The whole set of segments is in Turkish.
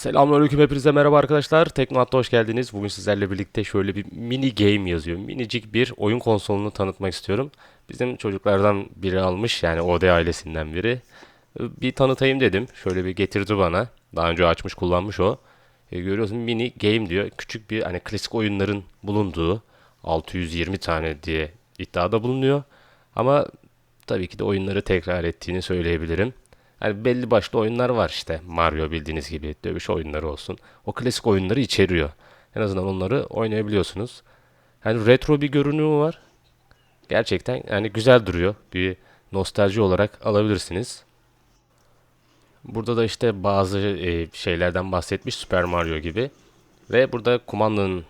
Selamünaleyküm hepinize merhaba arkadaşlar. Teknoat'ta hoş geldiniz. Bugün sizlerle birlikte şöyle bir mini game yazıyor. Minicik bir oyun konsolunu tanıtmak istiyorum. Bizim çocuklardan biri almış yani OD ailesinden biri. Bir tanıtayım dedim. Şöyle bir getirdi bana. Daha önce açmış kullanmış o. E, görüyorsun mini game diyor. Küçük bir hani klasik oyunların bulunduğu 620 tane diye iddiada bulunuyor. Ama tabii ki de oyunları tekrar ettiğini söyleyebilirim. Hani belli başlı oyunlar var işte. Mario bildiğiniz gibi dövüş oyunları olsun. O klasik oyunları içeriyor. En azından onları oynayabiliyorsunuz. Hani retro bir görünümü var. Gerçekten yani güzel duruyor. Bir nostalji olarak alabilirsiniz. Burada da işte bazı e, şeylerden bahsetmiş Super Mario gibi. Ve burada kumandanın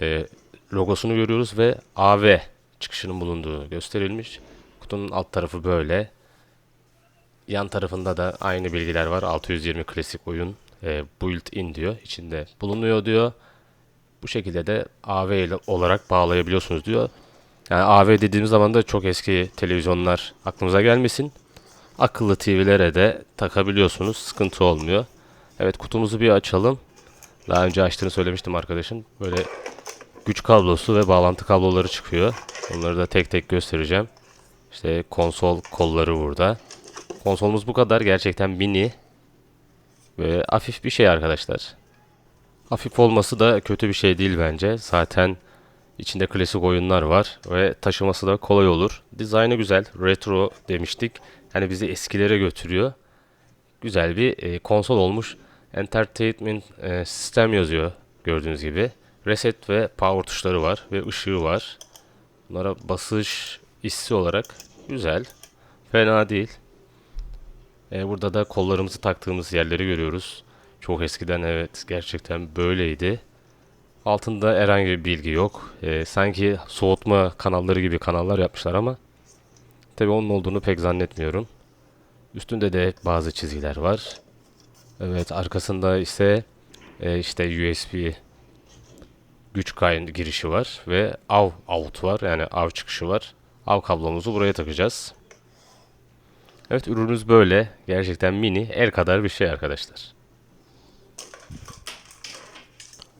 e, logosunu görüyoruz ve AV çıkışının bulunduğu gösterilmiş. Kutunun alt tarafı böyle. Yan tarafında da aynı bilgiler var. 620 klasik oyun e, built-in diyor. İçinde bulunuyor diyor. Bu şekilde de AV olarak bağlayabiliyorsunuz diyor. Yani AV dediğimiz zaman da çok eski televizyonlar aklımıza gelmesin. Akıllı TV'lere de takabiliyorsunuz. Sıkıntı olmuyor. Evet kutumuzu bir açalım. Daha önce açtığını söylemiştim arkadaşın. Böyle güç kablosu ve bağlantı kabloları çıkıyor. Onları da tek tek göstereceğim. İşte konsol kolları burada. Konsolumuz bu kadar. Gerçekten mini ve hafif bir şey arkadaşlar. Hafif olması da kötü bir şey değil bence. Zaten içinde klasik oyunlar var ve taşıması da kolay olur. Dizaynı güzel. Retro demiştik. Yani bizi eskilere götürüyor. Güzel bir e, konsol olmuş. Entertainment e, sistem yazıyor gördüğünüz gibi. Reset ve power tuşları var ve ışığı var. Bunlara basış hissi olarak güzel. Fena değil. E, burada da kollarımızı taktığımız yerleri görüyoruz. Çok eskiden evet gerçekten böyleydi. Altında herhangi bir bilgi yok. E, sanki soğutma kanalları gibi kanallar yapmışlar ama tabi onun olduğunu pek zannetmiyorum. Üstünde de bazı çizgiler var. Evet arkasında ise e, işte USB güç kayın girişi var ve av out var yani av çıkışı var. Av kablomuzu buraya takacağız. Evet ürünümüz böyle. Gerçekten mini. El kadar bir şey arkadaşlar.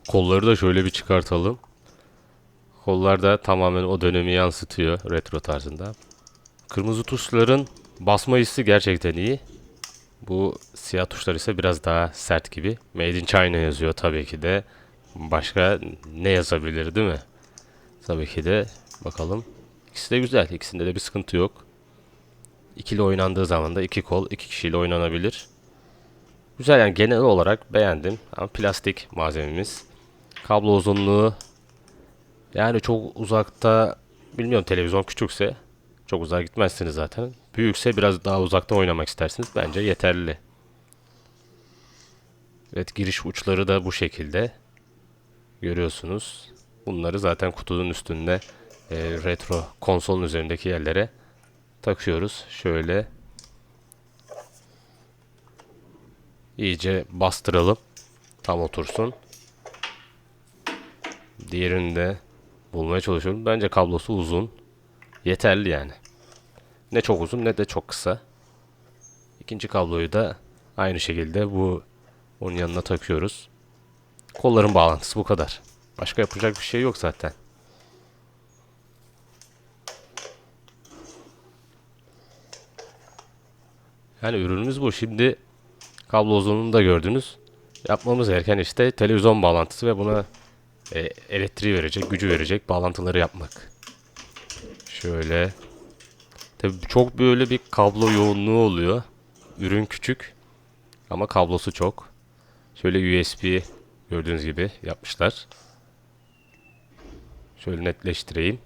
Kolları da şöyle bir çıkartalım. Kollar da tamamen o dönemi yansıtıyor retro tarzında. Kırmızı tuşların basma hissi gerçekten iyi. Bu siyah tuşlar ise biraz daha sert gibi. Made in China yazıyor tabii ki de. Başka ne yazabilir değil mi? Tabii ki de bakalım. İkisi de güzel. İkisinde de bir sıkıntı yok. İkili oynandığı zaman da iki kol iki kişiyle oynanabilir. Güzel yani genel olarak beğendim. Ama plastik malzememiz. Kablo uzunluğu yani çok uzakta bilmiyorum televizyon küçükse çok uzağa gitmezsiniz zaten. Büyükse biraz daha uzakta oynamak istersiniz. Bence yeterli. Evet giriş uçları da bu şekilde. Görüyorsunuz. Bunları zaten kutunun üstünde e, retro konsolun üzerindeki yerlere takıyoruz. Şöyle iyice bastıralım. Tam otursun. Diğerini de bulmaya çalışıyorum. Bence kablosu uzun. Yeterli yani. Ne çok uzun ne de çok kısa. İkinci kabloyu da aynı şekilde bu onun yanına takıyoruz. Kolların bağlantısı bu kadar. Başka yapacak bir şey yok zaten. Yani ürünümüz bu. Şimdi kablo uzunluğunu da gördünüz. Yapmamız gereken işte televizyon bağlantısı ve buna e, elektriği verecek, gücü verecek bağlantıları yapmak. Şöyle. Tabii çok böyle bir kablo yoğunluğu oluyor. Ürün küçük ama kablosu çok. Şöyle USB gördüğünüz gibi yapmışlar. Şöyle netleştireyim.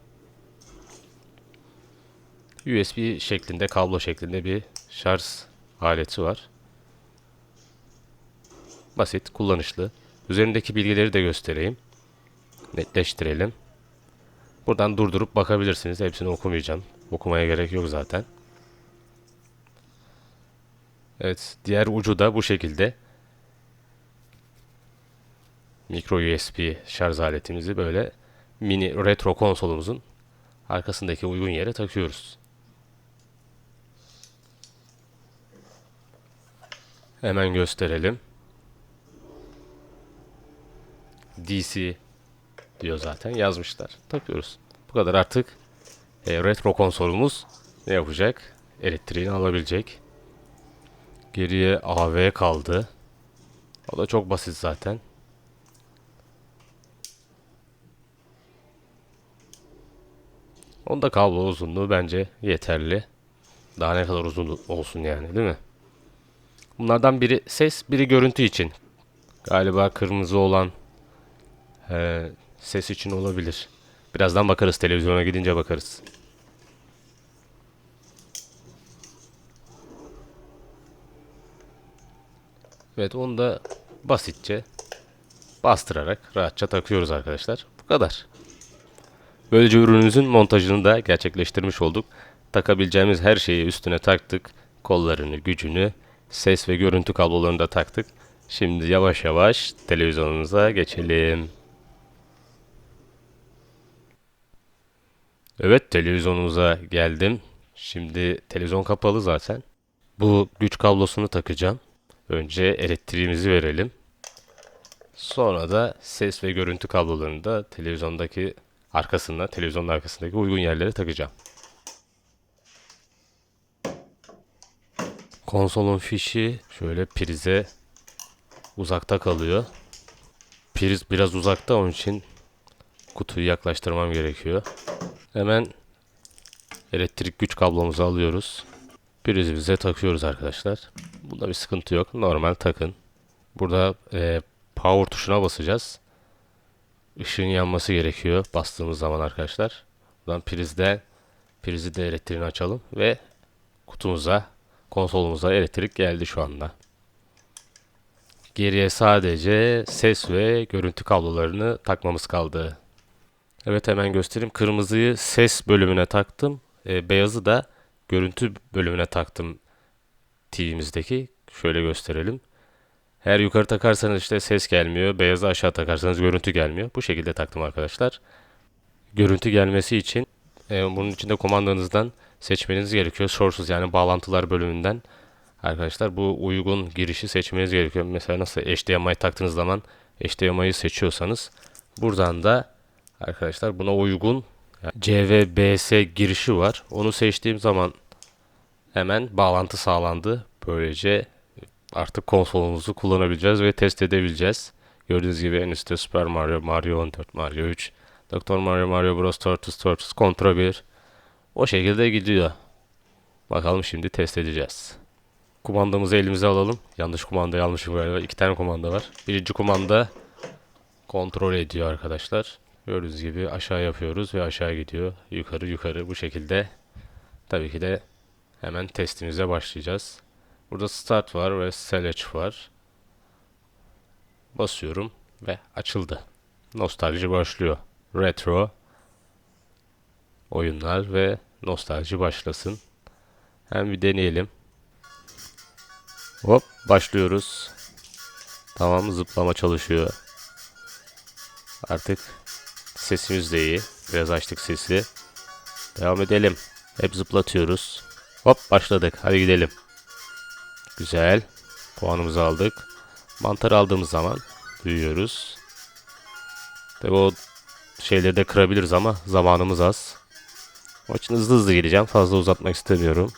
USB şeklinde, kablo şeklinde bir şarj aleti var. Basit, kullanışlı. Üzerindeki bilgileri de göstereyim. Netleştirelim. Buradan durdurup bakabilirsiniz. Hepsini okumayacağım. Okumaya gerek yok zaten. Evet, diğer ucu da bu şekilde. Micro USB şarj aletimizi böyle mini retro konsolumuzun arkasındaki uygun yere takıyoruz. Hemen gösterelim. DC diyor zaten yazmışlar. Takıyoruz. Bu kadar artık e, retro konsolumuz ne yapacak? Elektriğini alabilecek. Geriye AV kaldı. O da çok basit zaten. Onda kablo uzunluğu bence yeterli. Daha ne kadar uzun olsun yani değil mi? Bunlardan biri ses, biri görüntü için. Galiba kırmızı olan e, ses için olabilir. Birazdan bakarız televizyona gidince bakarız. Evet onu da basitçe bastırarak rahatça takıyoruz arkadaşlar. Bu kadar. Böylece ürünümüzün montajını da gerçekleştirmiş olduk. Takabileceğimiz her şeyi üstüne taktık. Kollarını, gücünü, ses ve görüntü kablolarını da taktık. Şimdi yavaş yavaş televizyonumuza geçelim. Evet televizyonumuza geldim. Şimdi televizyon kapalı zaten. Bu güç kablosunu takacağım. Önce elektriğimizi verelim. Sonra da ses ve görüntü kablolarını da televizyondaki arkasına, televizyonun arkasındaki uygun yerlere takacağım. Konsolun fişi şöyle prize uzakta kalıyor. Priz biraz uzakta onun için kutuyu yaklaştırmam gerekiyor. Hemen elektrik güç kablomuzu alıyoruz. Prizimize takıyoruz arkadaşlar. Bunda bir sıkıntı yok. Normal takın. Burada e, power tuşuna basacağız. Işığın yanması gerekiyor bastığımız zaman arkadaşlar. Buradan prizde prizi de elektriğini açalım ve kutumuza konsolumuza elektrik geldi şu anda. Geriye sadece ses ve görüntü kablolarını takmamız kaldı. Evet hemen göstereyim. Kırmızıyı ses bölümüne taktım. E, beyazı da görüntü bölümüne taktım TV'mizdeki. Şöyle gösterelim. Her yukarı takarsanız işte ses gelmiyor. Beyazı aşağı takarsanız görüntü gelmiyor. Bu şekilde taktım arkadaşlar. Görüntü gelmesi için e, bunun içinde komandanızdan seçmeniz gerekiyor. Sources yani bağlantılar bölümünden arkadaşlar bu uygun girişi seçmeniz gerekiyor. Mesela nasıl HDMI taktığınız zaman HDMI'yi seçiyorsanız buradan da arkadaşlar buna uygun CVBS girişi var. Onu seçtiğim zaman hemen bağlantı sağlandı. Böylece artık konsolumuzu kullanabileceğiz ve test edebileceğiz. Gördüğünüz gibi en üstte Super Mario, Mario 14, Mario 3, Dr. Mario, Mario Bros. Turtles, Turtles, Contra 1. O şekilde gidiyor. Bakalım şimdi test edeceğiz. Kumandamızı elimize alalım. Yanlış kumandayı almışım galiba. İki tane kumanda var. Birinci kumanda kontrol ediyor arkadaşlar. Gördüğünüz gibi aşağı yapıyoruz ve aşağı gidiyor. Yukarı yukarı bu şekilde. Tabii ki de hemen testimize başlayacağız. Burada start var ve select var. Basıyorum ve açıldı. Nostalji başlıyor. Retro oyunlar ve nostalji başlasın. Hem bir deneyelim. Hop başlıyoruz. Tamam zıplama çalışıyor. Artık sesimiz de iyi. Biraz açtık sesi. Devam edelim. Hep zıplatıyoruz. Hop başladık. Hadi gidelim. Güzel. Puanımızı aldık. Mantar aldığımız zaman büyüyoruz. Tabi o şeyleri de kırabiliriz ama zamanımız az. İçin hızlı hızlı geleceğim. Fazla uzatmak istemiyorum.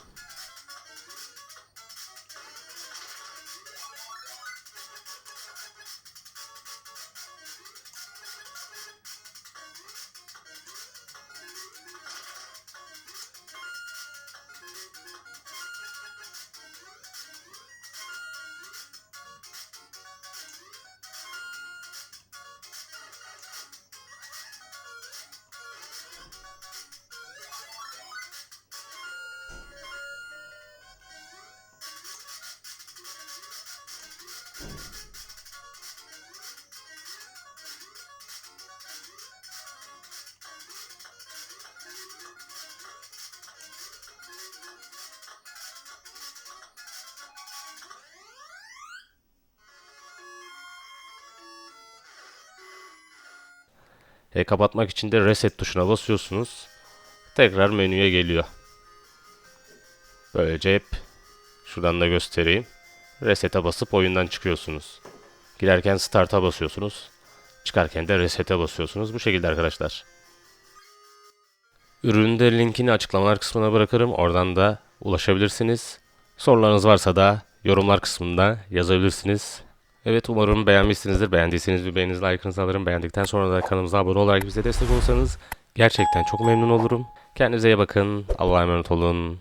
E, kapatmak için de reset tuşuna basıyorsunuz. Tekrar menüye geliyor. Böylece hep şuradan da göstereyim. Reset'e basıp oyundan çıkıyorsunuz. Girerken start'a basıyorsunuz. Çıkarken de resete basıyorsunuz. Bu şekilde arkadaşlar. Ürünün de linkini açıklamalar kısmına bırakırım. Oradan da ulaşabilirsiniz. Sorularınız varsa da yorumlar kısmında yazabilirsiniz. Evet umarım beğenmişsinizdir. Beğendiyseniz bir beğeninizi like'ınızı alırım. Beğendikten sonra da kanalımıza abone olarak bize destek olursanız gerçekten çok memnun olurum. Kendinize iyi bakın. Allah'a emanet olun.